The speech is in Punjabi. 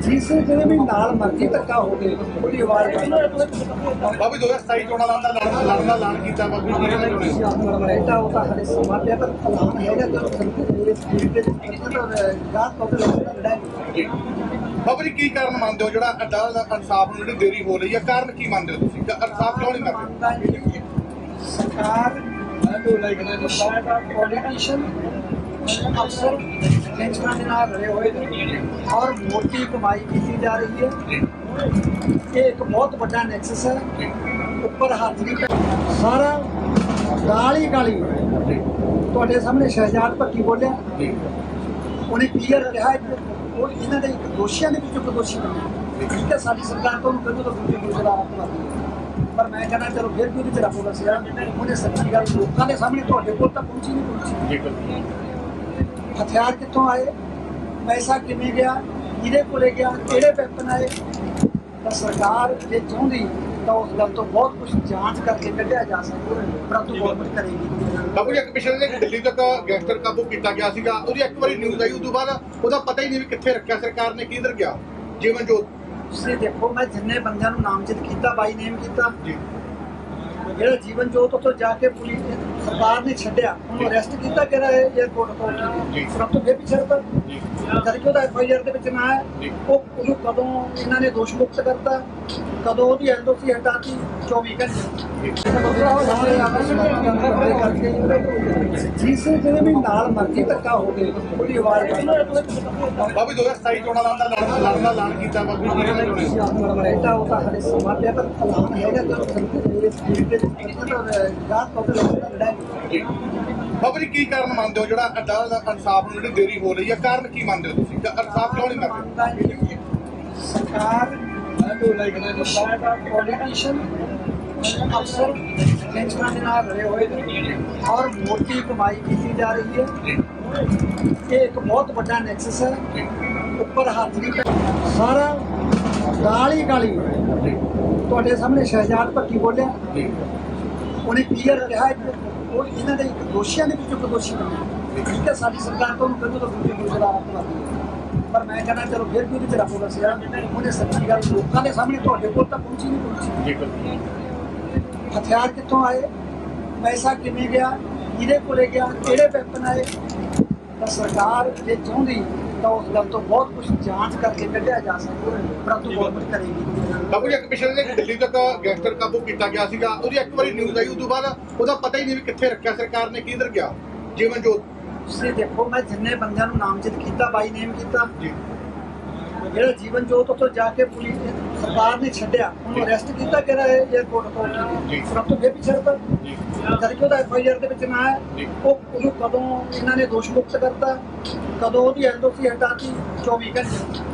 ਜਿਸ ਜਿਹੜੇ ਵੀ ਨਾਲ ਮਰਜ਼ੀ ਧੱਕਾ ਹੋ ਗਏ ਉਹਦੀ ਆਵਾਜ਼ ਬਾਬੀ 2027 ਚੋਣਾਂ ਦਾ ਲੜਨ ਲੜਨ ਦਾ ਐਲਾਨ ਕੀਤਾ ਬਾਬੀ ਜੀ ਨੇ ਚੁਣੇ ਬੇਟਾ ਉਹ ਤਾਂ ਹਲੇ ਸਮਾਂ ਪਿਆ ਪਰ ਐਲਾਨ ਹੈਗਾ ਜਦੋਂ ਸੰਪੂਰਨ ਸਪੀਡ ਤੇ ਗਾਤ ਤੋਂ ਲੜਾਈ ਬਾਬਾ ਜੀ ਕੀ ਕਾਰਨ ਮੰਨਦੇ ਹੋ? ਜਿਹੜਾ ਅਦਾਲਤ ਇਨਸਾਫ ਨੂੰ ਜਿਹੜੀ ਦੇਰੀ ਹੋ ਰਹੀ ਹੈ ਕਾਰਨ ਕੀ ਮੰਨਦੇ ਹੋ ਤੁਸੀਂ? ਕਿ ਇਨਸਾਫ ਕਿਉਂ ਨਹੀਂ ਜੀ ਸਰਕਾਰ ਪੋਲੀਟੀਸ਼ੀਅਨ ਅਫਸਰ ਟੈਂਸ਼ਨਾਂ ਦੇ ਨਾਲ ਰਹੇ ਹੋਏ ਨੇ ਔਰ ਮੋਟੀ ਕਮਾਈ ਕੀਤੀ ਜਾ ਰਹੀ ਹੈ। ਇਹ ਇੱਕ ਬਹੁਤ ਵੱਡਾ ਨੈਕਸਸ ਹੈ। ਉੱਪਰ ਹੱਥ ਨਹੀਂ ਸਾਰਾ ਗਾਲੀ ਗਾਲੀ ਤੁਹਾਡੇ ਸਾਹਮਣੇ ਸ਼ਹਿਜਾਦ ਭੱਟੀ ਬੋਲਿਆ। ਉਹਨੇ ਕਲੀਅਰ ਕਿਹਾ ਉਹ ਇਹਨਾਂ ਦੇ ਇੱਕ ਦੋਸ਼ੀਆਂ ਦੇ ਵਿੱਚੋਂ ਦੋਸ਼ੀ ਬਣਿਆ ਠੀਕ ਹੈ, ਸਾਡੀ ਸਰਕਾਰ ਤੋਂ ਕਦੋਂ ਤੋਂ ਦੂਜੇ ਦੂਜੇ ਦਾ ਆਪ ਪਰ ਮੈਂ ਕਹਿੰਦਾ, ਚਲੋ ਫਿਰ ਵੀ ਉਹਦੇ ਚ ਰੱਬ ਦੱਸਿਆ ਉਹਨੇ ਸੱਚੀ ਗੱਲ ਲੋਕਾਂ ਦੇ ਸਾਹਮਣੇ ਤੁਹਾਡੇ ਕੋਲ ਤਾਂ ਪਹੁੰਚੀ ਨਹੀਂ ਪਹੁੰਚੀ। ਹਥਿਆਰ ਕਿੱਥੋਂ ਆਏ? ਪੈਸਾ ਕਿਵੇਂ ਗਿਆ? ਕਿਹਦੇ ਕੋਲੇ ਗਿਆ? ਕਿਹੜੇ ਵੈਪਨ ਆਏ? ਤਾਂ ਸਰਕਾਰ ਜੇ ਚਾਹੁੰਦੀ ਤਾਂ ਉਸ ਗੱਲ ਤੋਂ ਬਹੁਤ ਕੁਝ ਜਾਂਚ ਕਰਕੇ ਕੱਢਿਆ ਜਾ ਸਕਦਾ ਪਰੰਤੂ ਗਵਰਨਮੈਂਟ ਕਰੇਗੀ। ਬਾਬੂ ਜੀ ਇੱਕ ਪਿਛਲੇ ਦਿਨ ਦਿੱਲੀ ਤੱਕ ਗੈਂਗਸਟਰ ਕਾਬੂ ਕੀਤਾ ਗਿਆ ਸੀਗਾ। ਉਹਦੀ ਇੱਕ ਵਾਰੀ ਨਿਊਜ਼ ਆਈ ਉਸ ਤੋਂ ਬਾਅਦ ਉਹਦਾ ਪਤਾ ਹੀ ਨਹੀਂ ਵੀ ਕਿੱਥੇ ਰੱਖਿਆ ਸਰਕਾਰ ਨੇ ਕਿੱਧਰ ਗਿਆ। ਜੀਵਨ ਜੋਤ ਤੁਸੀਂ ਦੇਖੋ ਮੈਂ ਜਿੰਨੇ ਬੰਦਿਆਂ ਨੂੰ ਨਾਮਜ਼ਦ ਕੀਤਾ ਬਾਈ ਨੇਮ ਕੀਤਾ। ਜੀ। ਜਿਹੜਾ ਜੀਵਨ ਜੋਤ ਉੱਥੋਂ ਜਾ ਕੇ ਪੁਲਿਸ ਸਰਕਾਰ ਨੇ ਛੱਡਿਆ। ਉਹਨੂੰ ਅਰੈਸਟ ਕੀਤਾ ਕਿਹੜਾ 에어ਪੋਰਟ ਤੋਂ ਜੀ। ਸਭ ਤੋਂ ਫੇਰ ਛੱਡਦਾ ਜੀ। ਜਦ ਕਿ ਉਹਦਾ ਐਫਆਈਆਰ ਦੇ ਵਿੱਚ ਨਾ। ਹੈ ਉਹ ਉਹਨੂੰ ਕਦੋਂ ਇਹਨਾਂ ਨੇ ਦੋਸ਼ ਮੁਕਤ ਕਰਤਾ? ਕਦੋਂ ਉਹਦੀ ਐਲਓਸੀ ਹਟਾਤੀ 24 ਘੰਟੇ। ਸਾਰੇ ਆਪਸ ਵਿੱਚ ਕਰਦੇ ਕਰਕੇ ਜਿਸ ਜਿਹੜੇ ਵੀ ਨਾਲ ਮਰਜ਼ੀ ਧੱਕਾ ਹੋ ਗਏ ਉਹਦੀ ਆਵਾਜ਼ ਬਾਬੀ 2027 ਚੋਣਾਂ ਦਾ ਲੜਨ ਲੜਨ ਦਾ ਐਲਾਨ ਕੀਤਾ ਬਾਬੀ ਜੀ ਨੇ। ਚੁਣੇ ਬੇਟਾ ਉਹ ਤਾਂ ਹਲੇ ਸਮਾਂ ਪਿਆ ਪਰ ਐਲਾਨ ਹੈਗਾ ਜਦੋਂ ਸੰਪੂਰਨ ਸਪੀਡ ਤੇ ਗਾਤ ਤੋਂ ਲੜਾਈ ਬਾਬਾ ਜੀ ਕੀ ਕਾਰਨ ਮੰਨਦੇ ਹੋ ਜਿਹੜਾ ਅਦਾਲਤ ਇਨਸਾਫ ਨੂੰ ਜਿਹੜੀ ਦੇਰੀ ਹੋ ਰਹੀ ਹੈ? ਕਾਰਨ ਕੀ ਮੰਨਦੇ ਹੋ ਤੁਸੀਂ? ਇਨਸਾਫ ਕਿਉਂ ਨਹੀਂ ਜੀ ਸਰਕਾਰ ਪੋਲੀਟੀਸ਼ੀਅਨ ਅਫਸਰ ਟੈਂਸ਼ਨਾਂ ਦੇ ਨਾਲ ਰਹੇ ਹੋਏ ਨੇ ਔਰ ਮੋਟੀ ਕਮਾਈ ਕੀਤੀ ਜਾ ਰਹੀ ਹੈ। ਇਹ ਇੱਕ ਬਹੁਤ ਵੱਡਾ ਨੈਕਸਸ ਹੈ। ਉੱਪਰ ਹੱਥ ਨਹੀਂ ਸਾਰਾ ਗਾਲੀ ਗਾਲੀ ਤੁਹਾਡੇ ਸਾਹਮਣੇ ਸ਼ਹਿਜਾਦ ਭੱਟੀ ਬੋਲਿਆ। ਉਹਨੇ ਕਲੀਅਰ ਕਿਹਾ ਕਿ ਉਹ ਇਹਨਾਂ ਦੇ ਇੱਕ ਦੋਸ਼ੀਆਂ ਦੇ ਵਿੱਚੋਂ ਇੱਕ ਦੋਸ਼ੀ ਬਣਿਆ ਠੀਕ ਹੈ, ਸਾਡੀ ਸਰਕਾਰ ਤੋਂ ਕਦੋਂ ਤੱਕ ਦੂਜੇ ਦੂਜੇ ਦਾ ਪਰ ਮੈਂ ਕਹਿੰਦਾ ਚਲੋ ਫਿਰ ਵੀ ਉਹਦੇ ਚ ਰੱਬ ਦੱਸਿਆ ਉਹਨੇ ਸੱਚੀ ਗੱਲ ਲੋਕਾਂ ਦੇ ਸਾਹਮਣੇ ਤੁਹਾਡੇ ਕੋਲ ਤਾਂ ਪਹੁੰਚੀ ਨਹੀਂ, ਪਹੁੰਚੀ। ਹਥਿਆਰ ਕਿੱਥੋਂ ਆਏ? ਪੈਸਾ ਕਿਵੇਂ ਗਿਆ? ਕਿਹਦੇ ਕੋਲੇ ਗਿਆ? ਕਿਹੜੇ ਵੈਪਨ ਆਏ? ਤਾਂ ਸਰਕਾਰ ਜੇ ਚਾਹੁੰਦੀ ਤਾਂ ਉਸ ਗੱਲ ਤੋਂ ਬਹੁਤ ਕੁਝ ਜਾਂਚ ਕਰਕੇ ਕੱਢਿਆ ਜਾ ਸਕਦਾ ਪਰੰਤੂ ਗਵਰਨਮੈਂਟ ਕਰੇਗੀ ਬਾਬੂ ਜੀ ਇੱਕ ਪਿਛਲੇ ਦਿਨ ਦਿੱਲੀ ਤੱਕ ਗੈਂਗਸਟਰ ਕਾਬੂ ਕੀਤਾ ਗਿਆ ਸੀਗਾ। ਉਹਦੀ ਇੱਕ ਵਾਰੀ ਨਿਊਜ਼ ਆਈ ਉਸ ਤੋਂ ਬਾਅਦ ਉਹਦਾ ਪਤਾ ਹੀ ਨਹੀਂ ਵੀ ਕਿੱਥੇ ਰੱਖਿਆ ਸਰਕਾਰ ਨੇ ਕਿੱਧਰ ਗਿਆ। ਜੀਵਨ ਜੋਤ ਤੁਸੀਂ ਦੇਖੋ ਮੈਂ ਜਿੰਨੇ ਬੰਦਿਆਂ ਨੂੰ ਨਾਮਜ਼ਦ ਕੀਤਾ ਬਾਈ ਨੇਮ ਕੀਤਾ ਜਿਹੜਾ ਜੀਵਨ ਜੋਤ ਉੱਥੋਂ ਜਾ ਕੇ ਪੁਲਿਸ ਨੇ ਸਰਕਾਰ ਨੇ ਛੱਡਿਆ ਉਹਨੂੰ ਅਰੈਸਟ ਕੀਤਾ ਕਿਹੜਾ 에어ਪੋਰਟ ਤੋਂ ਜੀ। ਸਭ ਤੋਂ ਫੇਰ ਵੀ ਛੱਡਦਾ ਜੀ। ਜਦ ਕਿ ਉਹਦਾ ਐਫਆਈਆਰ ਦੇ ਵਿੱਚ ਨਾ ਹੈ। ਉਹ ਉਹਨੂੰ ਕਦੋਂ ਇਹਨਾਂ ਨੇ ਦੋਸ਼ ਮੁਕਤ ਕਰਤਾ? ਕਦੋਂ ਉਹਦੀ ਐਲਓਸੀ ਹਟਾਤੀ? 24 ਘੰਟੇ।